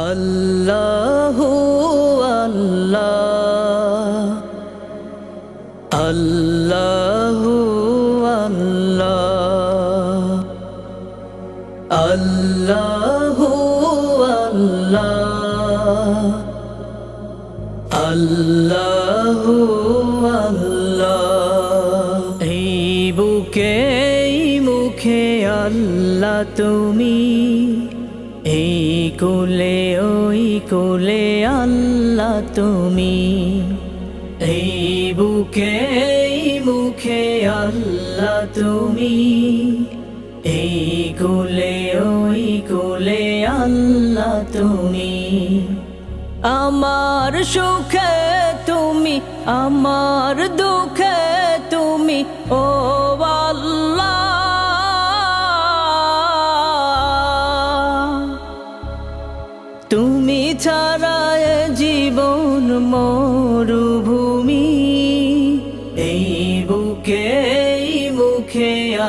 আল্লাহ আল্লাহ আল্লাহ আল্লাহ আল্লাহ আল্লাহ আল্লাহ এই বুকে মুখে আল্লাহ তুমি। এই কোলে, ওই কোলে আল্লাহ তুমি। এই বুকে, এই মুখে আল্লাহ তুমি। এই কোলে, ওই কোলে আল্লাহ তুমি। আমার সুখে তুমি, আমার দুঃখে তুমি, ও আল্লাহ।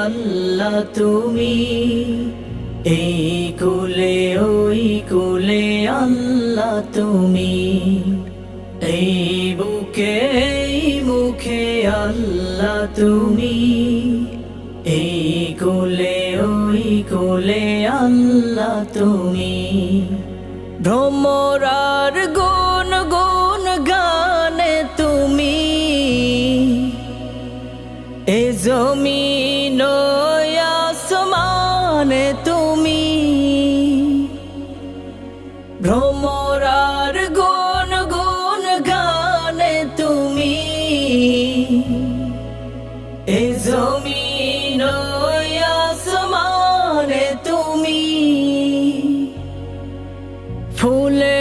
আল্লাহ তুমি। এই কুলে, ওই কুলে আল্লাহ তুমি। এই বুকে মুখে আল্লাহ তুমি। এই কোলে, ওই কোলে আল্লাহ তুমি। ভ্রমরার গুন আসমানে তুমি ভ্রমরার গুন গুন গানে তুমি। এ জমিন আসমানে তুমি। ফুলের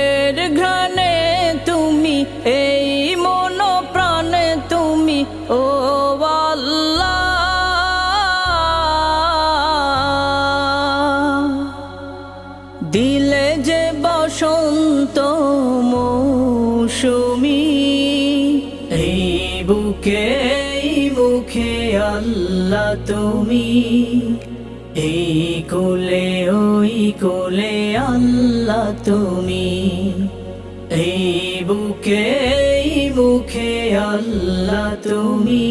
মৌসুমি এই বুকে মুখে আল্লাহ তুমি। এই কোলে, ওই কোলে আল্লাহ তুমি। এই বুকে মুখে আল্লাহ তুমি।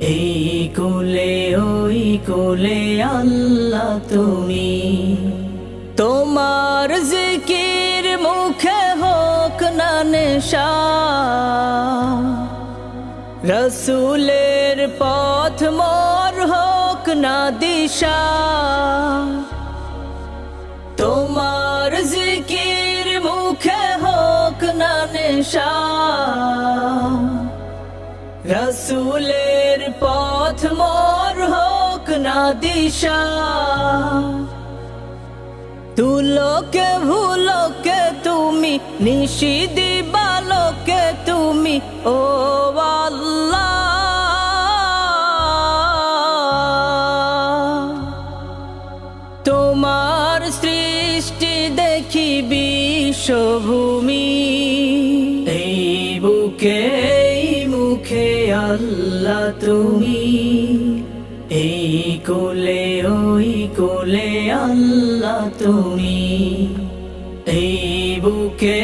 এই কোলে, ওই কোলে আল্লাহ তুমি। তোমার জিকির মুখে না নেশা রসুলের পথ মোর হোক না দিশা। তোমার জিকির মুখে হোক না নেশা। রসুলের পথ মোর হোক না দিশা। তুলোকে ভুলোকে তুমি নিশি দিবালোকে তুমি, ও তোমার সৃষ্টি দেখি বিশ্বভূমি। এই বুকে মুখে আল্লাহ তুমি। এই কোলে, ওই কোলে আল্লাহ তুমি। এই বুকে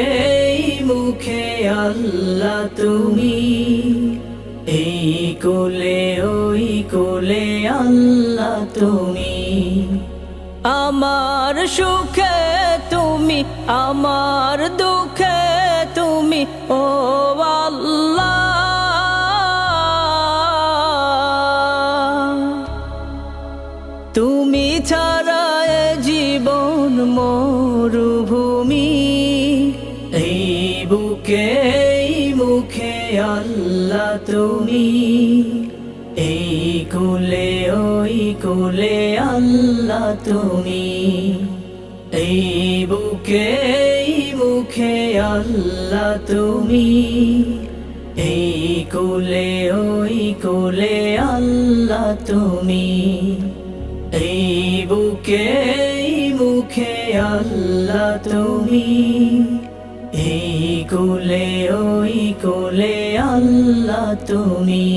আল্লাহ তুমি। এই কোলে, ওই কোলে আল্লাহ তুমি। আমার সুখে তুমি, আমার দুঃখে তুমি, ও আল্লাহ। তুমি ছাড়া এ জীবন মরুভূমি। বুকে মুখে আল্লাহ তুমি। এই কোলে, ওই কোলে আল্লাহ তুমি। এই বুকে মুখে আল্লাহ তুমি। এই কোলে, ওই কোলে আল্লাহ তুমি। এই বুকে মুখে আল্লাহ তুমি। এই কুলে ওই কুলে আল্লাহ তুমি।